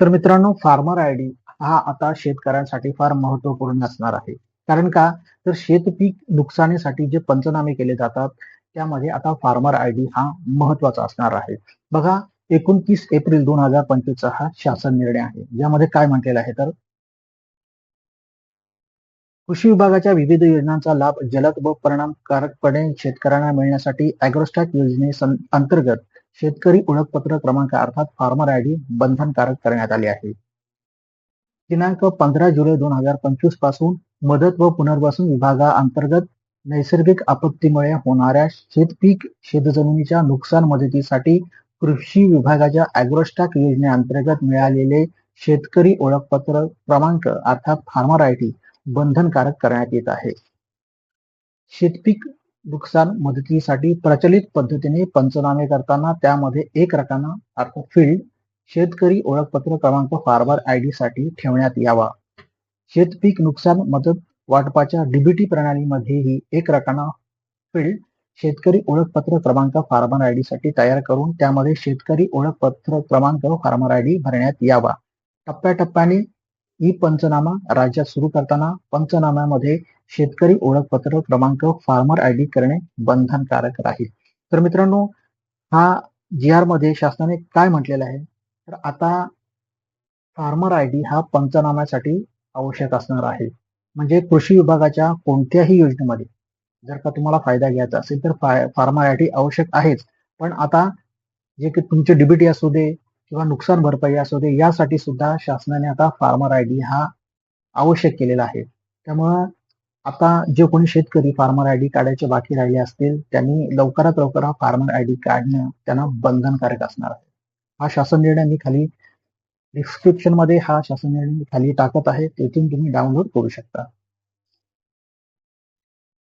तर मित्रांनो farmer I D हा आता शेतकऱ्यांसाठी फार महत्त्वपूर्ण असणार आहे. कारण का? तर शेतपीक नुकसानीसाठी जे पंचनामे केले जातात त्यामध्ये आता फार्मर आय डी हा महत्त्वाचा असणार आहे. बघा एकोणतीस एप्रिल दोन हजार पंचवीसचा हा शासन निर्णय आहे. यामध्ये काय म्हटलेलं आहे तर कृषी विभागाच्या विविध योजनांचा लाभ जलद व परिणामकारकपणे शेतकऱ्यांना मिळण्यासाठी अॅग्रोस्टॅक योजने अंतर्गत शेतकरी ओळखपत्र क्रमांक अर्थात फार्मर आय डी बंधनकारक करण्यात आले आहे. दिनांक पंधरा जुलै दोन हजार पंचवीसपासून मदत व पुनर्वसन विभागाअंतर्गत नैसर्गिक आपत्तीमुळे होणाऱ्या शेतपीक शेतजमिनीच्या नुकसान मदतीसाठी कृषी विभागाच्या अॅग्रोस्टॅक योजनेअंतर्गत मिळालेले शेतकरी ओळखपत्र क्रमांक अर्थात फार्मर आयडी बंधनकारक करण्यात येत आहे. शेतपीक नुकसान मदतीसाठी प्रचलित पद्धतीने पंचनामे करताना त्यामध्ये एक रकाना अर्थात फील्ड शेतकरी ओळखपत्र क्रमांक फार्मर आय डी साठी ठेवण्यात यावा. शेतपीक नुकसान मदत वाटपाच्या डीबीटी प्रणालीमध्येही एक रकाना फील्ड शेतकरी ओळखपत्र क्रमांक फार्मर आय डी साठी तयार करून त्यामध्ये शेतकरी ओळखपत्र क्रमांक फार्मर आय डी भरण्यात यावा. टप्प्याटप्प्याने ई पंचनामा राज्यात सुरू करताना पंचनाम्यामध्ये शेतकरी ओळखपत्र क्रमांक फार्मर आय डी करणे बंधनकारक राहील. तर मित्रांनो हा जी आरमध्ये शासनाने काय म्हटलेलं आहे? तर आता फार्मर आय डी हा पंचनाम्यासाठी आवश्यक असणार आहे. म्हणजे कृषी विभागाच्या कोणत्याही योजनेमध्ये जर का तुम्हाला फायदा घ्यायचा असेल तर फार्मर आय डी आवश्यक आहेच. पण आता जे की तुमचे डीबीटी असू दे किंवा नुकसान भरपाई असू दे यासाठी सुद्धा शासनाने आता फार्मर आय डी हा आवश्यक केलेला आहे. त्यामुळं आता जे कोणी शेतकरी फार्मर आय डी काढायचे बाकी राहिले असतील त्यांनी लवकरात लवकर हा फार्मर आय डी काढणं त्यांना बंधनकारक असणार आहे. हा शासन निर्णय मी खाली डिस्क्रिप्शनमध्ये हा शासन निर्णय खाली टाकत आहे तेथून तुम्ही डाउनलोड करू शकता.